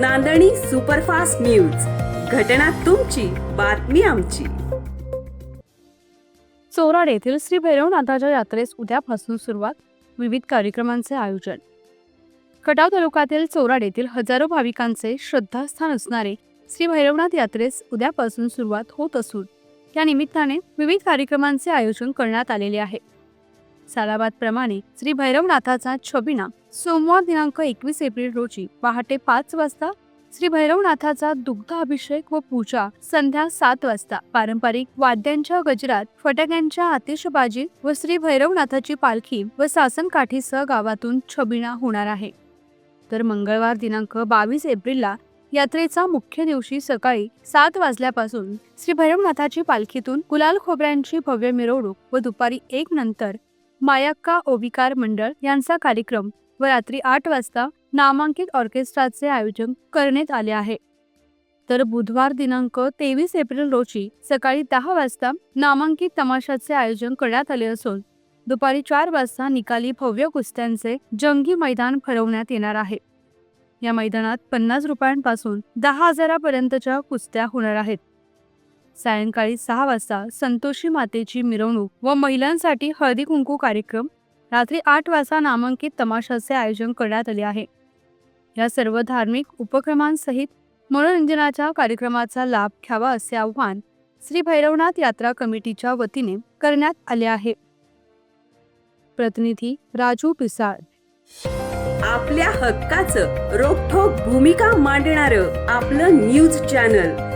नांदणी superfast news. घटना तुमची बातमी आमची. चोराड येथील श्री भैरवनाथाच्या यात्रेस उद्यापासून सुरुवात. विविध कार्यक्रमांचे आयोजन. खटाव तालुक्यातील चोराड येथील हजारो भाविकांचे श्रद्धास्थान असणारे श्री भैरवनाथ यात्रेस उद्यापासून सुरुवात होत असून या निमित्ताने विविध कार्यक्रमांचे आयोजन करण्यात आलेले आहे. सालाबादप्रमाणे श्री भैरवनाथाचा छबिना सोमवार दिनांक एकवीस एप्रिल रोजी पहाटे पाच वाजता श्री भैरवनाथाचा दुग्ध अभिषेक व पूजा संध्या सात वाजता. पारंपरिक वाद्यांच्या गजरात फटाक्यांच्या आतिषबाजी व श्री भैरवनाथाची पालखी व सासन काठीसह गावातून छबिना होणार आहे. तर मंगळवार दिनांक बावीस एप्रिलला यात्रेचा मुख्य दिवशी सकाळी सात वाजल्यापासून श्री भैरवनाथाची पालखीतून गुलाल खोबऱ्यांची भव्य मिरवणूक व दुपारी एक नंतर मायाक्का ओविकार मंडळ यांचा कार्यक्रम व रात्री आठ वाजता नामांकित ऑर्केस्ट्राचे आयोजन करण्यात आले आहे. तर बुधवार दिनांक तेवीस एप्रिल रोजी सकाळी दहा वाजता नामांकित तमाशाचे आयोजन करण्यात आले असून दुपारी चार वाजता निकाली भव्य कुस्त्यांचे जंगी मैदान भरवण्यात येणार आहे. या मैदानात पन्नास रुपयांपासून दहा हजारापर्यंतच्या कुस्त्या होणार आहेत. सायंकाळी सहा वाजता संतोषी मातेची मिरवणूक व महिलांसाठी हळदी कुंकू कार्यक्रम रात्री आठ वाजता नामांकित तमाशाचे आयोजन करण्यात आले आहे. या सर्व धार्मिक उपक्रमांसहित मनोरंजनाच्या कार्यक्रमाचा लाभ घ्यावा असे आवाहन श्री भैरवनाथ यात्रा कमिटीच्या वतीने करण्यात आले आहे. प्रतिनिधी राजू पिसाळ. आपल्या हक्काचं रोखोक भूमिका मांडणार आपलं news channel